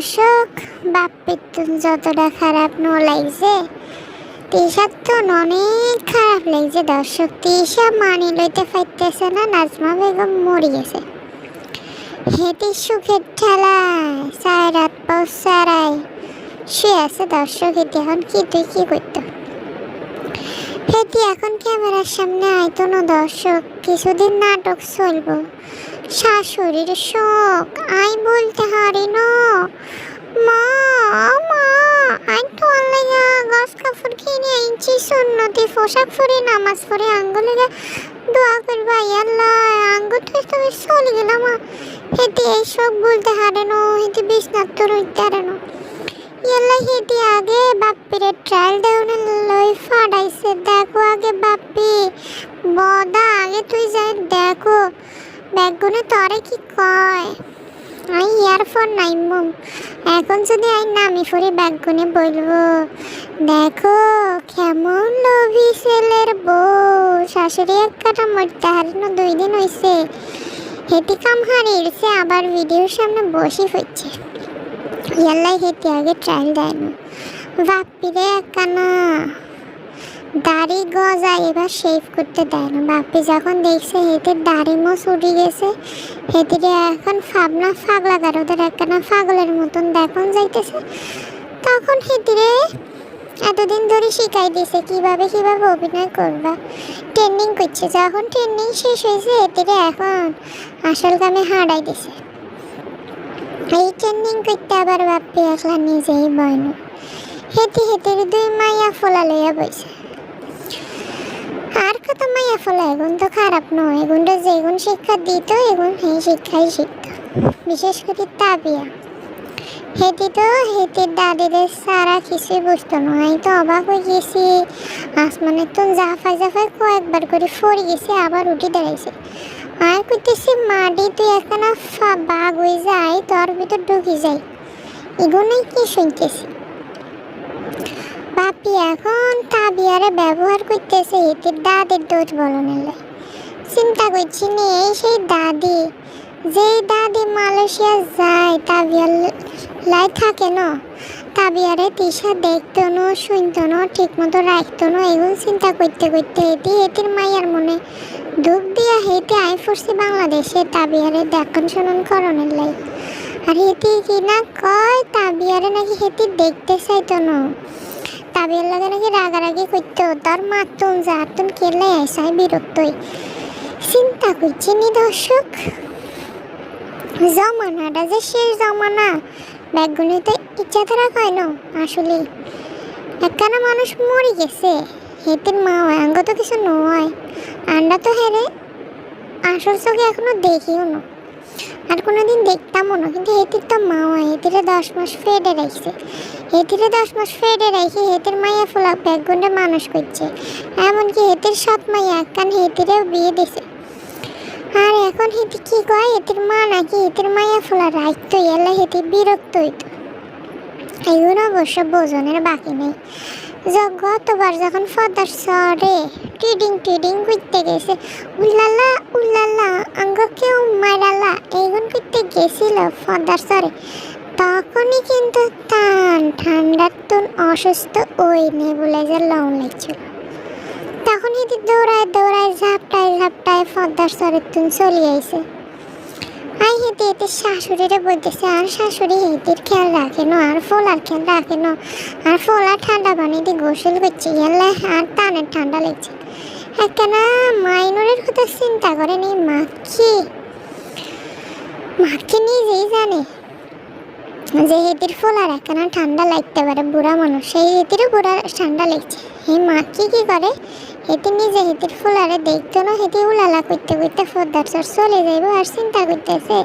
মৃত্যুর শোক বাপের তো যতটা খারাপ ন লাগছে তিশার তো অনেক খারাপ লাগছে। দর্শক তিশা মানি লইতে পারতেছে না, নাজমা বেগম মরি গেছে হেঁটে সুখের ঠেলায়, সারা রাত পর সারায় সে আছে। দর্শক, এটি এখন কি তুই কি করতো হেঁটে এখন ক্যামেরার সামনে আইতো না দর্শক। কিছুদিন নাটক চলবো। শাশুড়ির শোক আই বলতে হারি না। মা মা আই তো গাছ কাপড় কিনে সুন্নতি পোশাক নামাজ তো চলে গেলাম হেঁটে এই শোক বলতে হারে ইয়াল্লা হেঁটে আগে বাপ্পিরে ট্রায়াল দেওয়ানে লই ফাড়াইছে দেখো আগে বাপ্পি বদা আগে তুই যাই দেখো ব্যাগগুনে তরে কি কয় আই ইয়ারফোন নাই মম এখন যদি আই নামি ফুরি ব্যাগগুনে বলব দেখো কেমন লোভি ছেলের বউ শাশুড়ি এক কাটা মরতে হারিনো দুই দিন হইছে হেঁটে কাম হারিয়েছে আবার ভিডিওর সামনে বসে হচ্ছে ট্রায়াল দেয় না বাপ্পিরে একখানা দাড়ি গজা এবার শেভ করতে দেয় না বাপি যখন দেখছে হেঁটে দাড়ি মোছ উঠে গেছে হেঁটে এখন ফাবনা ফাগলা গারোদের একখানা ফাগলের মতন দেখন যাইতেছে তখন হেঁটে এতদিন ধরে শিখাই দিছে কীভাবে কীভাবে অভিনয় করবা ট্রেনিং করছে যখন ট্রেনিং শেষ হয়েছে হেঁটে এখন আসল কামে হাঁড়াই দিছে এই ট্রেনিং করতে আবার বাপ্পি একলা নিজেই বয়ন হেঁটে হেঁটে দুই মাইয়া ফোলা লইয়া বইছে। আর কত মাইয়া ফলা, এগুন তো খারাপ নয়। এগুনটা যেগুন শিক্ষা দিত, এগুন সেই শিক্ষাই শিখত বিশেষ করে তাবিয়া। হেঁটে তো হেঁটের দাদিদের সারা কিছুই বুঝতো না। আমি তো অবাক হয়ে গেছি। আসমানের তো জাফাই জাফাই কয়েকবার করে ফড়ে গেছে, আবার উঠে দাঁড়াইছে। আর করতেছি মাটি, তুই একখানা বাঘ হয়ে যায় তোর ভিতর ঢুকে যায় এগুলোই কি শুনতেছি? বাপি এখন তাবিয়ারে ব্যবহার করতেছে এটির দাদির দোষ বলনের লাই চিন্তা করছি নি, সেই দাদি, যেই দাদি মালয়েশিয়া যায়, তাবিয়ার লাই থাকে না তাবিয়ারে তিশা দেখতো না শুনতো না ঠিক মতো রাখতো না এগুলো চিন্তা করতে করতে এটি এটির মাইয়ার মনে দুঃখ দিয়া হেঁটে আই পড়ছি বাংলাদেশে তাবিয়ারে দেখন শোনন করণের লাই। আর হেঁটে কি না কয়, তাবিয়ারে নাকি হেঁটে দেখতে চাইতো না তাবিয়ার লাগে নাকি রাগারাগি করতো, তার মাতুন যাতুন কেলে আইসাই বিরক্তই। চিন্তা করছি নি দর্শক? জমানাটা যে শেষ জমানা ব্যাগগুলিতে ইচ্ছা ধরা হয় না, আসলে। একখানা মানুষ মরে গেছে হেতের মা আঙ্গ তো কিছু নয়। আন্ডা তো হেরে আসল চোখে এখনও দেখিও না। আর কোনোদিন দেখতামও না, কিন্তু হেতির তো মা হয় হেতিরে দশ মাস ফেডে রাখছে হেতিরে দশ মাস ফেডে রেখে হেতির মাইয়া ফুলা ব্যাগুন্ডে মানুষ করছে। এমনকি হেতির সৎ মাইয়া একখান হেতিরেও বিয়ে দিছে। আর এখন হেতি কি কয়? হেতির মা নাকি হেতির মাইয়া ফুলা রাখতো এলা হেতি বিরক্ত হইতো। এগুলো অবশ্য বোঝনের বাকি নেই। গতবার যখন ফদার সরে, টিডিং টিডিং করতে গেছে। উল্লালা উল্লালা আঙ্গ কেউ মারালা, এইগুন করতে গেছিল ফদার সরে। তখনই কিন্তু টান ঠান্ডার তুন অসুস্থ ওই নেবুলাইজার লং লাগছিল। তখন এটি দৌড়ায় দৌড়ায় ঝাপটায় ঝাপটায় ফদার সরের তুন চলে আইছে। আই হেঁটে হেঁটে শাশুড়িরে বলতেছে, আর শাশুড়ি হেঁটির খেয়াল রাখে না, আর ফোলার খেয়াল রাখে না। আর ফোলা ঠান্ডা দিয়ে গোসল করছে গেলে আর টানের ঠান্ডা লাগছে। একখানা মাইনুরের কথা চিন্তা করেন মাখি মাখি নিজেই জানে যে হেতির ফোলার একখানা ঠান্ডা লাগতে পারে বুড়া মানুষ। সেই হেতিরও বুড়া ঠান্ডা লাগছে। এই মাখি কি করে? হেতি নিজে হেতির ফুলারে দেখতো না হেতি উলালা করতে করতে ফোদ্দার চর চলে যাইব আর চিন্তা করতেছে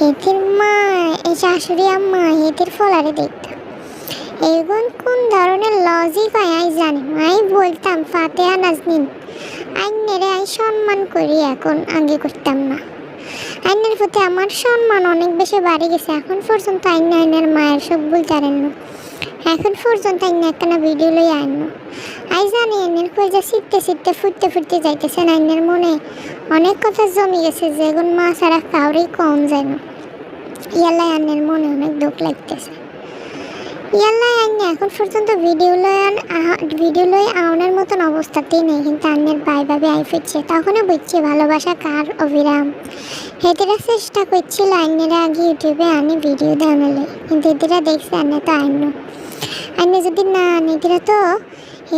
হেতির মা, এই শাশুড়ি আম্মা হেতির ফুলারে দেখতো এগুন কোন ধরনের লজিক হয় আই জানি। আই বলতাম, ফাতেহা নাজনিন আইনেরে আই সম্মান করি, এখন আগে করতাম না আইনের প্রতি আমার সম্মান অনেক বেশি বাড়ে গেছে, এখন পর্যন্ত আইন আইনের মায়ের সব বলতে পারেন না এখন পর্যন্ত আইন একখানা ভিডিও লই আইন। আই জানি আইনের কইজা শিখতে শিখতে ফুটতে ফুটতে যাইতেছেন আইনের মনে অনেক কথা জমি গেছে যেগুন মা ছাড়া কাউরেই কম যায় না। ইয়াল্লাই আইনের মনে অনেক দুঃখ লাগতেছে। ইয়াল্লাই আইনে এখন পর্যন্ত ভিডিও আহা- ভিডিও লই আউনের মতন অবস্থাতেই নেই, কিন্তু আন্নের বাই ভাবে আই ফিরছে, তখনও বুঝছে ভালোবাসা কার অবিরাম। হেতেরা চেষ্টা করছিল আইনেরা আগে ইউটিউবে আনি ভিডিও দেওয়ালে কিন্তু এদেরা দেখছে আনে তো আইন আইনে যদি না আনে এদেরা তো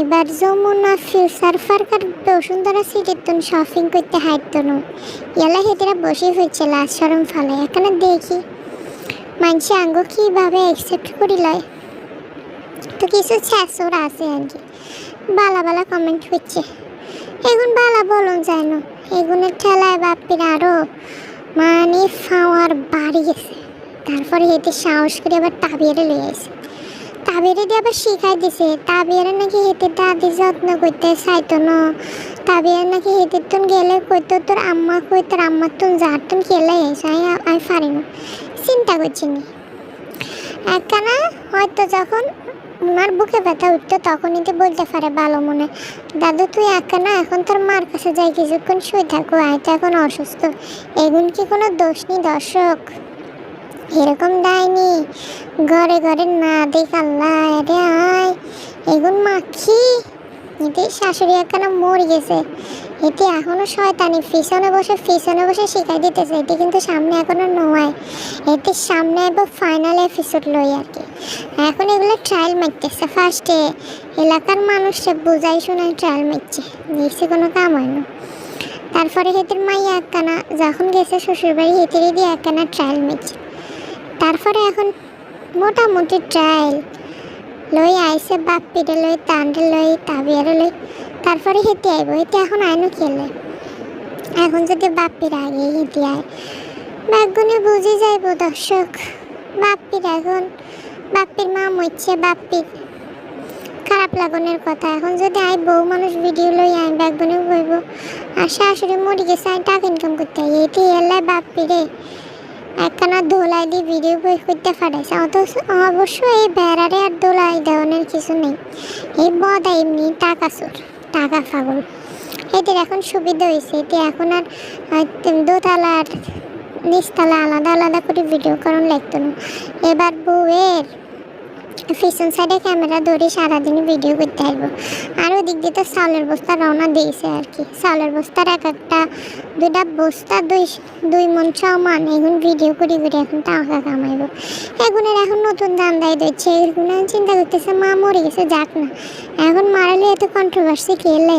এবার যমুনা ফিউচার পার্কার বসুন্ধরা সিটির শপিং করতে হাঁটতো না। ইয়ালা হেতেরা বসে হয়েছে লাশ সরম ফালে। এখানে দেখি, মানুষে আঙ্গ কীভাবে অ্যাকসেপ্ট করি লয়? তো কিছু ছ্যাঁচোর আছে আর কি বালা বালা কমেন্ট করছে এখন বালা বলুন যায় না। এগুনের ঠেলায় বাপির আরও মানে ফাওয়ার বাড়ি গেছে। তারপরে হেঁটে সাহস করে আবার তাবিয়ারে লয়ে আসে তাবিয়ারে দিয়ে আবার শিখাই দিছে। তাবিয়ারে নাকি হেঁটে দাদি যত্ন করতে চাইতো না। তাবিয়ার নাকি হেঁটে তুন গেলে কইতো তোর আম্মা কই, তোর আম্মার তুন যার তুন খেলে আমি আমি পারি না। চিন্তা করছি নি। একখানা হয়তো যখন ওনার বুকে ব্যথা উঠতো তখনই তো বলতে পারে ভালো মনে। দাদু, তুই একা না এখন তোর মার কাছে যাই, কিছুক্ষণ শুয়ে থাকো, আয় তো এখন অসুস্থ। এগুন কি কোনো দোষ নেই দর্শক? এরকম দেয়নি। ঘরে ঘরে না দেখ আল্লাহ, আরে আয়। এগুন মাখি। এতে শাশুড়ি একখানা মরে গেছে। এতে এখনও শয়তানি। পিছনে বসে পিছনে বসে শিখাই দিতেছে। এটি কিন্তু সামনে এখনও নয়। এতে সামনে এবার ফাইনাল এপিসোড লই আর কি। এখন এগুলো ট্রায়াল মারতেছে ফার্স্টে এলাকার মানুষকে বুঝাই শোনাই ট্রায়াল মারছে। দেখছি কোনো কাম হয় না। তারপরে হেতের মাইয়া একখানা, যখন গেছে শ্বশুরবাড়ি, হেতেরই দিয়ে একখানা ট্রায়াল মারছে। তারপরে এখন মোটামুটি ট্রায়াল লই আইসে বাপ পিঠে লই তান্ডে লই, তাবিয়ারে লই, তারপরে হেঁটে আইব। হেঁটে এখন আইনও খেলে এখন যদি বাপ্পির আগে হেঁটে আয়। ব্যাগুনে বুঝে যাইব দর্শক। বাপ্পির এখন, বাপ্পির মা মরছে, বাপ্পির খারাপ লাগানোর কথা। এখন যদি আই বউ মানুষ ভিডিও লই আই ব্যাগুনে বইব। আর শাশুড়ি মরে গেছে টাকা ইনকাম করতে এটি এলাই বাপ্পিরে। একখানা দোলাই দিয়ে ভিডিও বই করতে পাঠাইছে অথচ অবশ্য এই বেড়ারে আর দোলাই দেওয়ানোর কিছু নেই। এই বদা এমনি টাকা চোর টাকা ফাগল এদের এখন সুবিধা হয়েছে। এতে এখন আর আহ, নিচতলা আলাদা আলাদা করে ভিডিও করণ লাগতো না। এবার বউয়ের পিছন সাইডে ক্যামেরা ধরে সারাদিন ভিডিও করতে আসব। আর ওদিক দিয়ে তো চাউলের বস্তা রওনা দিয়েছে আর কি। চাউলের বস্তার এক একটা, দুইটা বস্তা, দুই দুই মন সমান। এখন ভিডিও করি করে এখন টাকা কামাইব। এগুনের এখন নতুন দান দেয় দিচ্ছে এগুলো চিন্তা করতেছে, মা মরে গেছে, যাক না। এখন মারালে এত কন্ট্রোভার্সি খেলে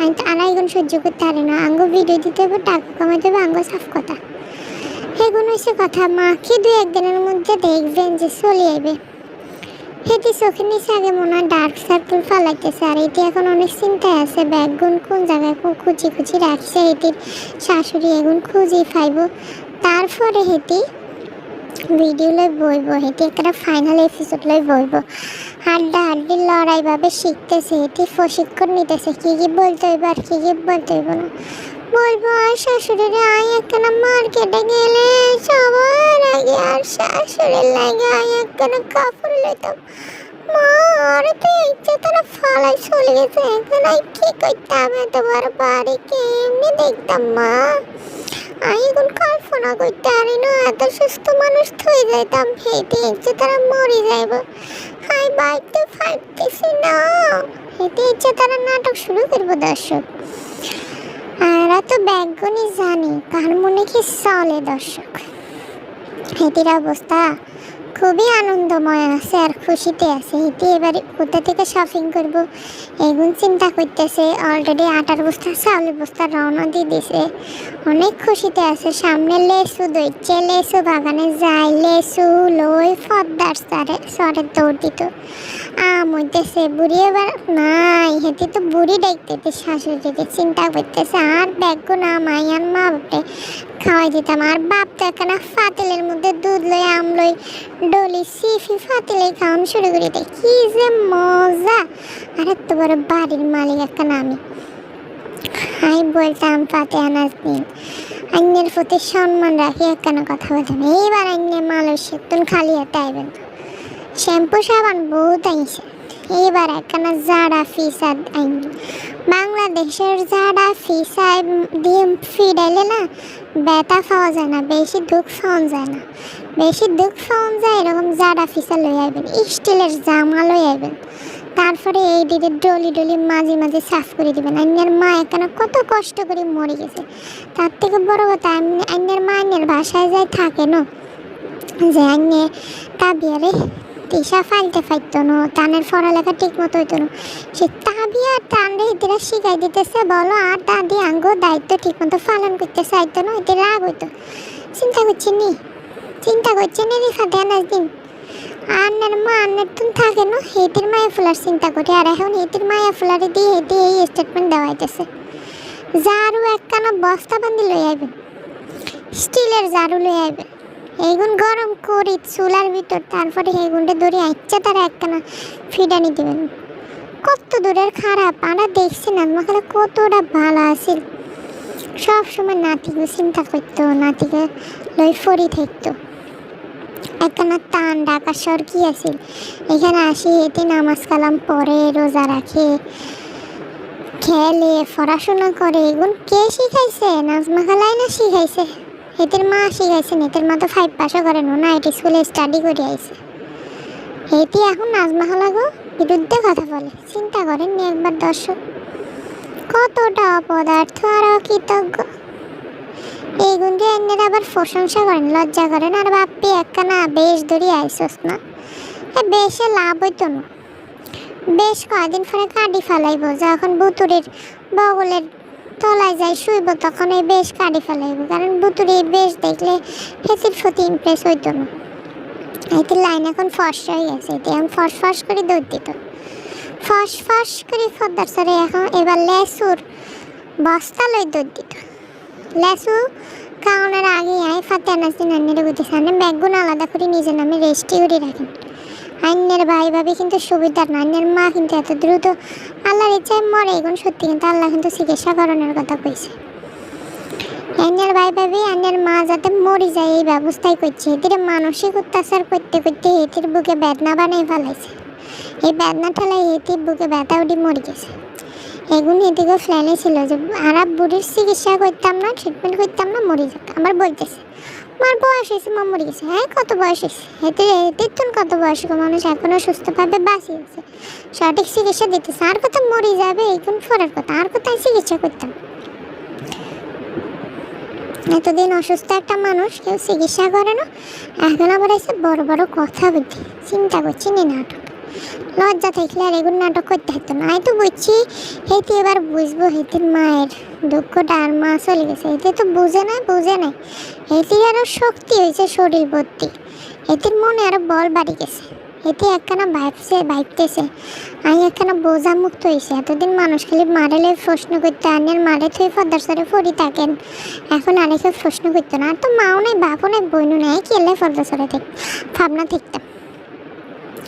আমি তো আর এখন সহ্য করতে পারি না। আঙ্গ ভিডিও দিতে হবে, টাকা কামাইতে হবে, আঙ্গ সাফ কথা। এগুলো হচ্ছে কথা মাকে দু একদিনের মধ্যে দেখবেন যে চলে আইবে? চোখের নিচে আগে মনে হয় ডার্ক সার্কেল ফালাইতেছে আর এটি এখন অনেক চিন্তায় আছে। ব্যাগগুন কোন জায়গায় খুঁজি খুঁজি রাখছে শাশুড়ি এখন খুঁজি ফাইব তারপরে হেঁটে ভিডিও লই বইব, হেঁটে একটা ফাইনাল এপিসোড লই বইব। হাড্ডা হাড্ডি লড়াইভাবে শিখতেছে, এটি প্রশিক্ষণ নিতেছে। কী কী বলতে হইব আর কী কী বলতে হইব না। বলব আর শাশুড়ির একখানা মার্কেটে গেলে সবার আগে আর শাশুড়ির লাগে আই একখানা কাপড় মা, আর তো ইচ্ছে তারা ফালাই চলে গেছে, এখন আই কি তোমার দেখতাম, মা? আমি এখন কল্পনা করতে পারি না, এত সুস্থ মানুষ থই হেঁটে ইচ্ছে তারা মরে যাইব। হাই ফাইতেছি না হেঁটে ইচ্ছে তারা নাটক শুরু করব, দর্শক। আর তো ব্যাগগুনি জানি কার মনে কি চলে, দর্শক? হেঁটির অবস্থা খুবই আনন্দময় আছে আর খুশিতে আছে। হেঁটে এবারে কোথা থেকে শপিং করব এগুন চিন্তা করতেছে। অলরেডি আটার বস্তা, চাউলের বস্তা রওনা দিয়ে দিছে। অনেক খুশিতে আছে। সামনে লেসু দইছে লেসু, বাগানে যায় লেসু, লই ফদ্দার সারে, সরে দৌড় দিত। আম হইতেছে, বুড়ি এবার নাই। হেঁটে তো বুড়ি দেখতে শাশুড়িকে চিন্তা করতেছে, আর ব্যাগ না, মাইয়ার মা বাপরে খাওয়াই দিতাম। আর বাপ তো একখানা ফাতিলের মধ্যে দুধ লই, আম লই, ডলি, সিফি ফাতিলে খাওয়ানো শুরু করি। দেয় কি যে মজা! আর এত বড় বাড়ির মালিক একখানা আমি। আমি বলতাম পাতে আনাজ দিন অন্যের প্রতি সম্মান রাখি একখানা কথা বলতাম এইবার অন্য মালয়েশিয়া তুমি খালি হাতে আইবেন শ্যাম্পু সাবান বহুত আইছে। এইবার একখানা জাডা ফিসাদ আইন। বাংলাদেশের জাডা ফিসা দিয়ে ফিডাইলে না, ব্যথা পাওয়া যায় না, বেশি দুঃখ পাওয়া যায় না। বেশি দুঃখ পাওয়া যায় এরকম জাডা ফিসা লই আইবেন, স্টিলের জামা লই আইবেন। তারপরে এই দিদি ডলি ডলি মাঝে মাঝে সাফ করে দিবেন। অন্যের মা এখানে কত কষ্ট করে মরে গেছে। তার থেকে বড় কথা অন্যের মা অন্যের বাসায় যায় থাকে না। যে আন্যে তাবিয়ারে তিসা ফাইলতে ফাইতো না টানের পড়ালেখা ঠিক মতো হইতো না। সে তাবিয়া টান রে এদিরা শিখাই দিতেছে, বলো আর দাদি আঙ্গ দায়িত্ব ঠিক মতো পালন করতে চাইতো না, এতে রাগ হইতো। চিন্তা করছি নি? চিন্তা করছি নি রেখা দেন দিন। আন্নার মা আন্নার তুন থাকে না, হেতির মায়া ফুলার চিন্তা করি, আর এখন হেতির মায়া ফুলারে দিয়ে হেঁটে এই স্টেটমেন্ট দেওয়া হইতেছে জারু একখানা বস্তা বান্ধি লই আইবেন স্টিলের জারু লই আইবেন এইগুন গরম করি চুলার ভিতর, তারপরে এইগুনটা ধরে আচ্ছা তারা একখানা ফিডানি দিবেন। কত দূরের খারাপ আমরা দেখছি না মাখালে কতটা ভালো আছিল। সব সময় নাতিকে চিন্তা করতো, নাতিকে লই ফরি থাকতো। একখানা টান ঢাকা শহর কি আছিল? এখানে আসি, এতে নামাজ কালাম পড়ে, রোজা রাখে, খেলে, পড়াশোনা করে এগুন কে শিখাইছে? নাজমা খালাই না শিখাইছে? এদের মা শিখাইছে এদের মা তো ফাইভ পাসও করেন না এটি স্কুলে স্টাডি করে আইছে। এটি এখন নাজমা খালাগো বিরুদ্ধে কথা বলে। চিন্তা করেন নি একবার দর্শক। কতটা অপদার্থ আর অকৃতজ্ঞ। এই গুণকে এনের আবার প্রশংসা করেন, লজ্জা করেন। আর বাপ্পি একখানা বেশ ধরি আইসস না। বেশে লাভ হইতো না। বেশ কয়দিন পরে কাটি ফেলাইব, যখন বুতুরের বগলের তলায় যাই শুইব, তখন এই বেশ কাটি ফেলাইব। কারণ বুতুরে বেশ দেখলে হেসির প্রতি ইমপ্রেস হইতো না। এতে লাইন এখন ফর্সা হয়ে গেছে। এতে এখন ফস ফস করে দৌড় দিত। ফস ফস করে ফদ্দার সরে এখন এবার লেসুর বস্তা লই দৌড় দিত। লেসু কাউনের আগে আয়, ফাতে আনাসি নান্নের বুঝেছে আনে ব্যাগগুলো আলাদা করে নিজের নামে রেস্টি করে রাখেন। আন্যের ভাই ভাবি কিন্তু সুবিধার না আন্যের মা কিন্তু এত দ্রুত আল্লাহর ইচ্ছায় মরে এখন সত্যি কিন্তু আল্লাহ কিন্তু চিকিৎসা করানোর কথা কইছে। আন্যের ভাই ভাবি আন্যের মা যাতে মরি যায়, এই ব্যবস্থাই করছে। এদের মানসিক অত্যাচার করতে করতে এটির বুকে বেদনা বানাই ফেলাইছে। এই বেদনা ঠেলাই এটির বুকে ব্যথা উঠি মরে গেছে। এগুন এদিকে ফ্ল্যানে ছিল যে, আরা বুড়ির চিকিৎসা করতাম না ট্রিটমেন্ট করতাম না, মরে যাক। আবার বলতেছে আমার বয়স হয়েছে, মা মরে গেছে। হ্যাঁ কত বয়স হয়েছে? এতে তুন কত বয়স্ক মানুষ এখনও সুস্থভাবে বাঁচিয়ে আছে। সঠিক চিকিৎসা দিতেছে। আর কথা মরে যাবে? এইগুন ফোরার কথা? আর কোথায় চিকিৎসা করতাম? এতদিন অসুস্থ একটা মানুষ, কেউ চিকিৎসা করে না। এখন আবার এসে বড় বড় কথা বুদ্ধি চিন্তা করছি নি নাটক। লজ্জা থাকলে আর এগুলো নাটক করতে হতো না। তো বুঝছি, হেতে এবার বুঝব হেতির মায়ের দুঃখটা আর মা চলে গেছে। এতে তো বুঝে নাই বুঝে নাই। এতে আরও শক্তি হয়েছে শরীর ভর্তি এতির মনে আরও বল বাড়ি গেছে। এতে একখানা ভাবছে ভাবতেছে আমি একখানা বোঝা মুক্ত হয়েছে এতদিন মানুষ খালি মারেলে প্রশ্ন করতে আনের মারে থুই ফদার সরে ফরি থাকেন। এখন আরেকে প্রশ্ন করতো না। আর তো মাও নাই, বাপও নাই বইনও নাই কেলে ফদার সরে থাক ভাবনা থাকতাম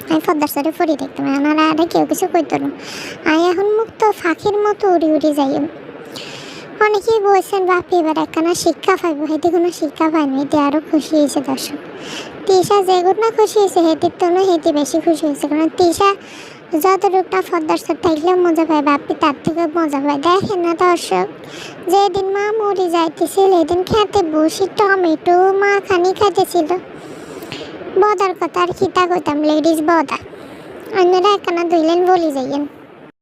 আমি ফদার সরে ফরি থাকতাম আমার আরে কেউ কিছু করতো না। আমি এখন মুক্ত, ফাঁকির মতো উড়ি উড়ি যাই অনেকেই বলছেন, বাপি এবার একখানা শিক্ষা পাইব, হেঁটে কোনো শিক্ষা পাইনি এতে আরও খুশি হয়েছে দর্শক। তিশা যেগুলো না খুশি হয়েছে, হেঁটির তো হেঁটে বেশি খুশি হয়েছে। কারণ তিশা যতটুকটা ফদ্দার সাথে থাকলে মজা পায়, বাপি তার থেকে মজা পায়। দেখেন না দর্শক, যেদিন মা মরে যাইতেছিল, এদিন খেতে বসি টমেটো মা খানি খাইতেছিল। বদার কথা আর খিতা কইতাম, লেডিস বদা, অন্যরা একখানা ধুইলেন বলি যাইয়েন।